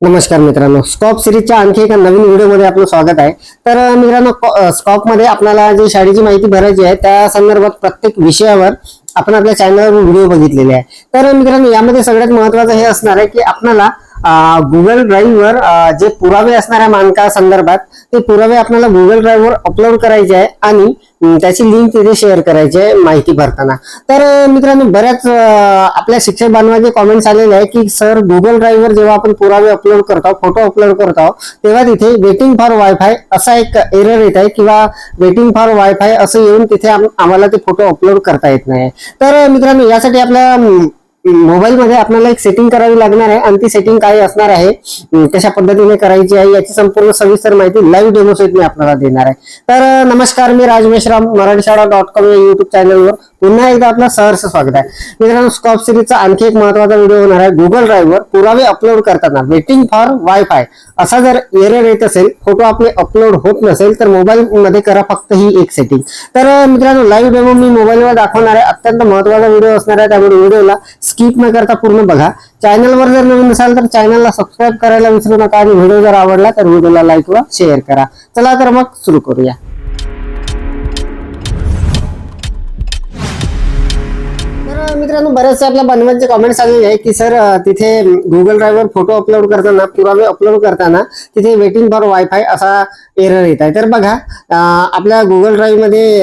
नमस्कार मित्रांनो. स्कॉप सिरीजच्या आणखी एका नवीन व्हिडिओमध्ये आपलं स्वागत आहे. तर मित्रांनो स्कॉपमध्ये आपल्याला जी शाळेची माहिती भरायची आहे त्या संदर्भात प्रत्येक विषयावर आपण आपल्या चॅनलवर व्हिडिओ बघितलेले आहे. तर मित्रांनो यामध्ये सगळ्यात महत्वाचं हे असणार आहे की आपल्याला गुगल ड्राईव्हवर जे पुरावे असणाऱ्या मानका संदर्भात ते पुरावे आपल्याला गुगल ड्राईव्हवर अपलोड करायचे आहे आणि त्याची लिंक तिथे शेअर करायची आहे माहिती भरताना. तर मित्रांनो बऱ्याच आपल्या शिक्षक बांधवाचे कॉमेंट्स आलेले आहे की सर गुगल ड्राईव्हवर जेव्हा आपण पुरावे अपलोड करतो फोटो अपलोड करतो तेव्हा तिथे वेटिंग फॉर वायफाय असा एक एरर येत आहे किंवा वेटिंग फॉर वायफाय असं येऊन तिथे आम्हाला ते फोटो अपलोड करता येत नाही. तर मित्रांनो यासाठी आपल्या मोबाईलमध्ये मोबाईल मध्ये आपल्याला एक सेटिंग करावी लागणार आहे आणि ती सेटिंग काय असणार आहे? कशा पद्धतीने करायची आहे याची संपूर्ण सविस्तर माहिती लाईव्ह डेमो सहित मी आपल्याला देणार आहे. तर नमस्कार मी राज मेश्राम मराठी शाळा डॉट कॉम या युट्यूब चॅनलवर पुन्हा एकदा आपलं सहर्ष स्वागत आहे. मित्रांनो स्कॉप सिरीजचा आणखी एक महत्त्वाचा व्हिडिओ होणार आहे. गुगल ड्राईव्हवर पुरावे अपलोड करताना वेटिंग फॉर वायफाय असा जर एरर येत असेल फोटो आपले अपलोड होत नसेल तर मोबाईल मध्ये करा फक्त ही एक सेटिंग तर मित्रांनो लाईव्ह डेमो मी मोबाईलवर दाखवणार आहे. अत्यंत महत्त्वाचा व्हिडिओ असणार आहे त्यामुळे व्हिडिओला स्किप न करता पूर्ण बघा. चॅनलवर जर नवीन असाल तर चॅनलला सबस्क्राईब करायला विसरू नका आणि व्हिडिओ जर आवडला तर व्हिडिओला लाईक व शेअर करा. चला तर मग सुरू करूया. तर मित्रांनो बऱ्याचशा आपल्या बनवायचे कमेंट्स आलेले आहे की सर तिथे गुगल ड्राईव्हवर फोटो अपलोड करताना पुरावे अपलोड करताना तिथे वेटिंग फॉर वायफाय असा एरर येत आहे. तर बघा आपल्या गुगल ड्राईव्हमध्ये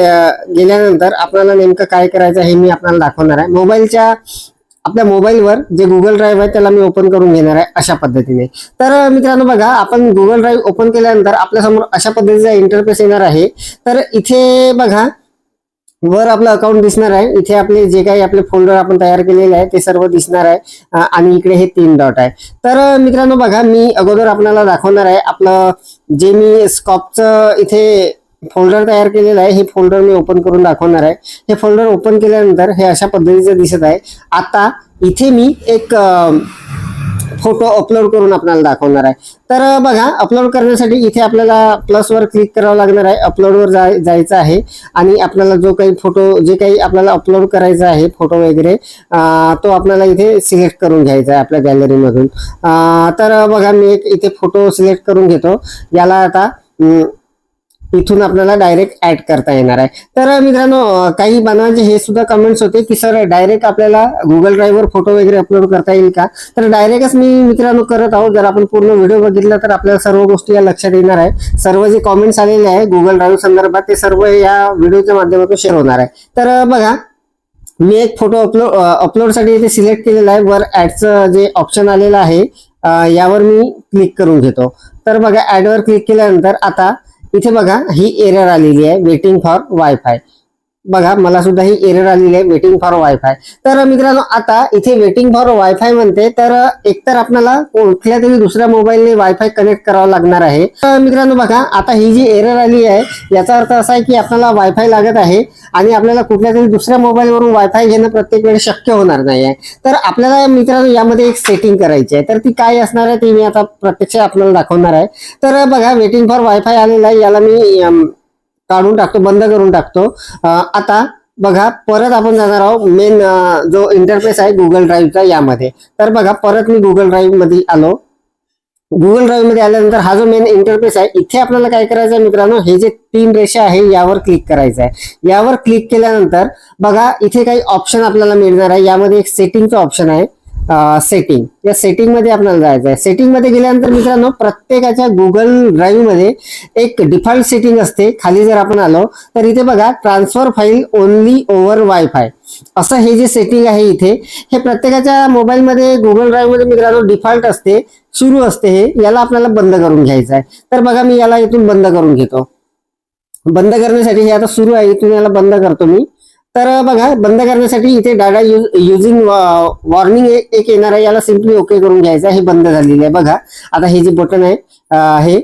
गेल्यानंतर आपल्याला नेमकं काय करायचं हे मी आपल्याला दाखवणार आहे. मोबाईलच्या आपल्या मोबाईलवर जे गुगल ड्राईव्ह आहे त्याला मी ओपन करून घेणार आहे अशा पद्धतीने. तर मित्रांनो बघा आपण गुगल ड्राईव्ह ओपन केल्यानंतर आपल्यासमोर अशा पद्धतीचा इंटरफेस येणार आहे तर इथे बघा वर आपलं अकाउंट दिसणार आहे. इथे आपले जे काही आपले फोल्डर आपण तयार केलेले आहे ते सर्व दिसणार आहे. आणि इकडे हे तीन डॉट आहे. तर मित्रांनो बघा मी अगोदर आपल्याला दाखवणार आहे आपलं जे मी स्कॉपचं इथे फोल्डर तयार केलेलं आहे. हे फोल्डर मी ओपन करून दाखवणार आहे. हे फोल्डर ओपन केल्यानंतर हे अशा पद्धतीचं दिसत आहे. आता इथे मी एक फोटो अपलोड करून आपल्याला दाखवणार आहे. तर बघा अपलोड करण्यासाठी इथे आपल्याला प्लसवर क्लिक करावं लागणार आहे. अपलोडवर जाय जायचं आहे. आणि आपल्याला जो काही फोटो जे काही आपल्याला अपलोड करायचा आहे फोटो वगैरे तो आपल्याला इथे सिलेक्ट करून घ्यायचा आहे आपल्या गॅलरीमधून तर बघा मी एक इथे फोटो सिलेक्ट करून घेतो. याला आता इथून आपल्याला डायरेक्ट ऍड करता येणार आहे. तर मित्रांनो काही बनवायचे हे सुद्धा कमेंट्स होते की सर डायरेक्ट आपल्याला गुगल ड्राईव्हवर फोटो वगैरे अपलोड करता येईल का? तर डायरेक्टच मी मित्रांनो करत आहोत. जर आपण पूर्ण व्हिडिओ बघितला तर आपल्याला सर्व गोष्टी या लक्षात येणार आहे. सर्व जे कॉमेंट्स आलेले आहे गुगल ड्राईव्ह संदर्भात ते सर्व या व्हिडिओच्या माध्यमातून शेअर होणार आहे. तर बघा मी एक फोटो अपलोड अपलोडसाठी इथे सिलेक्ट केलेला आहे. वर ऍडचं जे ऑप्शन आलेलं आहे यावर मी क्लिक करून घेतो. तर बघा ऍडवर क्लिक केल्यानंतर आता इथे बघा ही एरर आलेली आहे वेटिंग फॉर वायफाय बघा मला सुद्धा ही एरर आलेली आहे वेटिंग फॉर वायफाय तर मित्रांनो आता इथे वेटिंग फॉर वायफाय म्हणते तर एकतर आपल्याला कुठल्या तरी दुसऱ्या मोबाईलने वायफाय कनेक्ट करावं लागणार आहे. तर मित्रांनो बघा आता ही जी एरर आली आहे याचा अर्थ असा आहे की आपल्याला वायफाय लागत आहे आणि आपल्याला कुठल्या तरी दुसऱ्या मोबाईलवरून वायफाय घेणं प्रत्येक वेळेस शक्य होणार नाही आहे. तर आपल्याला मित्रांनो यामध्ये एक सेटिंग करायची आहे. तर ती काय असणार आहे ती मी आता प्रत्यक्ष आपल्याला दाखवणार आहे. तर बघा वेटिंग फॉर वायफाय आलेला आहे याला मी काढून टाकतो बंद करून टाकतो. आता बघा परत आपण जाणार आहोत मेन जो इंटरफेस आहे गुगल ड्राईव्हचा यामध्ये. तर बघा परत मी गुगल ड्राईव्हमध्ये आलो. गुगल ड्राईव्हमध्ये आल्यानंतर हा जो मेन इंटरफेस आहे इथे आपल्याला काय करायचं आहे मित्रांनो? हे जे तीन रेषा आहे यावर क्लिक करायचं आहे. यावर क्लिक केल्यानंतर बघा इथे काही ऑप्शन आपल्याला मिळणार आहे. यामध्ये एक सेटिंगचं ऑप्शन आहे. सेटिंग या सेटिंगमध्ये आपल्याला जायचं आहे सेटिंगमध्ये गेल्यानंतर मित्रांनो प्रत्येकाच्या गुगल ड्राईव्हमध्ये एक डिफॉल्ट सेटिंग असते. खाली जर आपण आलो तर इथे बघा transfer file only over WiFi असं हे जे सेटिंग आहे इथे हे प्रत्येकाच्या मोबाईलमध्ये गुगल ड्राईव्हमध्ये मित्रांनो डिफॉल्ट असते सुरू असते हे. याला आपल्याला बंद करून घ्यायचं आहे तर बघा मी याला इथून बंद करून घेतो. बंद करण्यासाठी हे आता सुरू आहे इथून याला बंद करतो मी. तर बघा बंद करण्यासाठी इथे डाटा युजिंग वॉर्निंग एक येणार आहे. याला सिम्पली ओके करून घ्यायचं आहे. हे बंद झालेलं आहे. बघा आता हे जे बटन आहे हे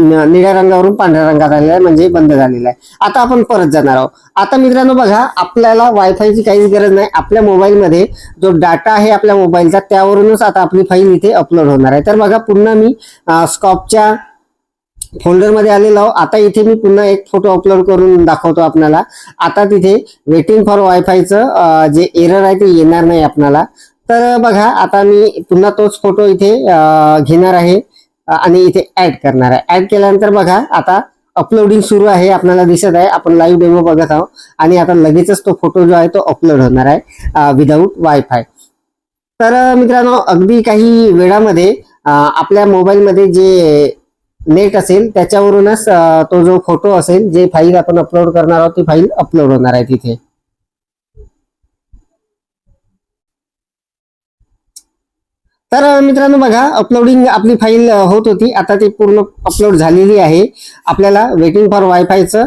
निळ्या रंगावरून पांढऱ्या रंगात आलेलं आहे. म्हणजे बंद झालेलं आहे. आता आपण परत जाणार आहोत. आता मित्रांनो बघा आपल्याला वायफायची काहीच गरज नाही. आपल्या मोबाईलमध्ये जो डाटा आहे आपल्या मोबाईलचा त्यावरूनच आता आपली फाईल इथे अपलोड होणार आहे. तर बघा पुन्हा मी स्कॉपच्या फोल्डरमध्ये आलेलो आहो आता इथे मी पुन्हा एक फोटो अपलोड करून दाखवतो आपल्याला. आता तिथे वेटिंग फॉर वायफायचं जे एरर आहे ते येणार नाही आपल्याला. तर बघा आता मी पुन्हा तोच फोटो इथे घेणार आहे. आणि इथे ऍड करणार आहे. ऍड केल्यानंतर बघा आता अपलोडिंग सुरू आहे आपल्याला दिसत आहे. आपण लाईव्ह डेमो बघत आहोत. आणि आता लगेचच तो फोटो जो आहे तो अपलोड होणार आहे विदाऊट वायफाय तर मित्रांनो अगदी काही वेळामध्ये आपल्या मोबाईलमध्ये जे नेट असेल त्याच्यावरूनच तो जो फोटो असेल जे फाईल आपण अपलोड करणार आहोत ती फाईल अपलोड होणार आहे तिथे. तर मित्रांनो बघा अपलोडिंग आपली फाईल होत होती. आता ती पूर्ण अपलोड झालेली आहे. आपल्याला वेटिंग फॉर वायफायचं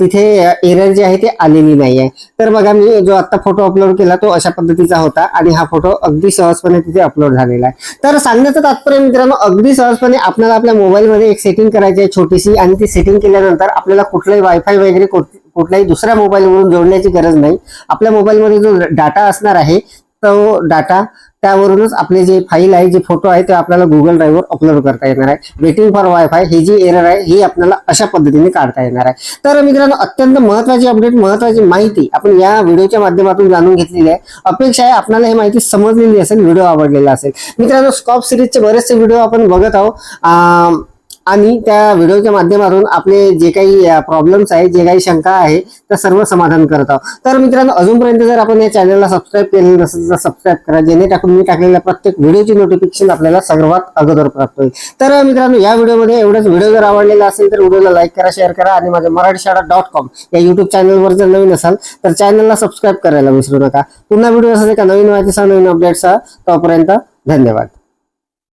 तिथे एरर जे आहे ते आलेली नाही आहे तर बघा मी जो आता फोटो अपलोड केला तो अशा पद्धतीचा होता आणि हा फोटो अगदी सहजपणे तिथे अपलोड झालेला आहे. तर सांगण्याचं तात्पर्य मित्रांनो अगदी सहजपणे आपल्याला आपल्या मोबाईलमध्ये एक सेटिंग करायची आहे छोटीशी आणि ती सेटिंग केल्यानंतर आपल्याला कुठलाही वायफाय वगैरे कुठल्याही दुसऱ्या मोबाईलवरून जोडण्याची गरज नाही. आपल्या मोबाईलमध्ये जो डाटा असणार आहे तो डाटा त्यावरूनच आपले जे फाईल आहे जे फोटो आहे ते आपल्याला गुगल ड्राईव्हवर अपलोड करता येणार आहे. वेटिंग फॉर वायफाय ही जी एरर आहे ही आपल्याला अशा पद्धतीने काढता येणार आहे. तर मित्रांनो अत्यंत महत्वाची अपडेट महत्वाची माहिती आपण या व्हिडिओच्या माध्यमातून जाणून घेतलेली आहे. अपेक्षा आहे आपल्याला ही माहिती समजलेली असेल व्हिडिओ आवडलेला असेल. मित्रांनो स्कॉप सिरीजचे बरेचसे व्हिडिओ आपण बघत आहोत. आणि त्या व्हिडिओच्या माध्यमातून आपले जे काही प्रॉब्लेम्स आहेत जे काही शंका आहे त्या सर्व समाधान करत आहोत. तर मित्रांनो अजूनपर्यंत जर आपण या चॅनलला सबस्क्राईब केलेलं नसेल तर सबस्क्राईब करा. जेणे टाकून मी टाकलेल्या प्रत्येक व्हिडिओची नोटिफिकेशन आपल्याला सर्वात अगोदर प्राप्त होईल. तर मित्रांनो या व्हिडिओमध्ये एवढंच. व्हिडिओ जर आवडलेला असेल तर व्हिडिओला लाईक करा शेअर करा आणि माझ्या मराठी शाळा डॉट कॉम या युट्यूब चॅनलवर जर नवीन असाल तर चॅनलला सबस्क्राईब करायला विसरू नका. पुन्हा व्हिडिओ असेल का नवीन माहितीसह नवीन अपडेटसह तोपर्यंत धन्यवाद.